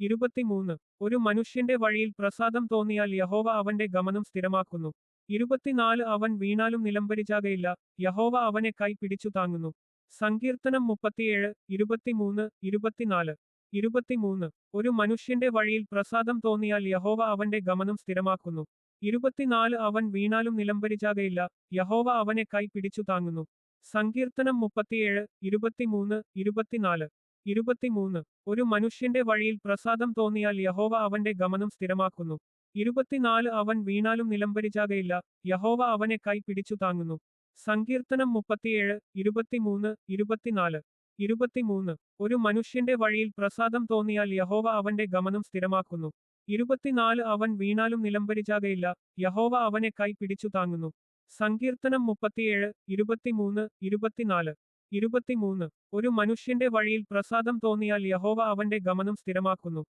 ഇരുപത്തിമൂന്ന്. ഒരു മനുഷ്യന്റെ വഴിയിൽ പ്രസാദം തോന്നിയാൽ യഹോവ അവന്റെ ഗമനം സ്ഥിരമാക്കുന്നു. ഇരുപത്തിനാല് അവൻ വീണാലും നിലംപരിചാകയില്ല. യഹോവ അവനെ കൈ പിടിച്ചു താങ്ങുന്നു. സങ്കീർത്തനം മുപ്പത്തിയേഴ് ഇരുപത്തിമൂന്ന് ഇരുപത്തിനാല്. ഇരുപത്തിമൂന്ന്. ഒരു മനുഷ്യന്റെ വഴിയിൽ പ്രസാദം തോന്നിയാൽ യഹോവ അവന്റെ ഗമനം സ്ഥിരമാക്കുന്നു. ഇരുപത്തിനാല് അവൻ വീണാലും നിലംപരിചാകയില്ല. യഹോവ അവനെ കൈ പിടിച്ചു താങ്ങുന്നു. സങ്കീർത്തനം മുപ്പത്തിയേഴ് ഇരുപത്തിമൂന്ന് ഇരുപത്തിനാല്. ഇരുപത്തിമൂന്ന്. ഒരു മനുഷ്യന്റെ വഴിയിൽ പ്രസാദം തോന്നിയാൽ യഹോവ അവന്റെ ഗമനം സ്ഥിരമാക്കുന്നു. ഇരുപത്തിനാല് അവൻ വീണാലും നിലംപരിചാകയില്ല. യഹോവ അവനെ കൈ പിടിച്ചു താങ്ങുന്നു. സങ്കീർത്തനം മുപ്പത്തിയേഴ് ഇരുപത്തിമൂന്ന് ഇരുപത്തിനാല്. ഇരുപത്തിമൂന്ന്. ഒരു മനുഷ്യന്റെ വഴിയിൽ പ്രസാദം തോന്നിയാൽ യഹോവ അവന്റെ ഗമനം സ്ഥിരമാക്കുന്നു. ഇരുപത്തിനാല് അവൻ വീണാലും നിലംപരിചാകയില്ല. യഹോവ അവനെ കൈ പിടിച്ചു താങ്ങുന്നു. സങ്കീർത്തനം മുപ്പത്തിയേഴ് ഇരുപത്തിമൂന്ന് ഇരുപത്തിനാല്. ഇരുപത്തിമൂന്ന്. ഒരു മനുഷ്യന്റെ വഴിയിൽ പ്രസാദം തോന്നിയാൽ യഹോവ അവന്റെ ഗമനം സ്ഥിരമാക്കുന്നു.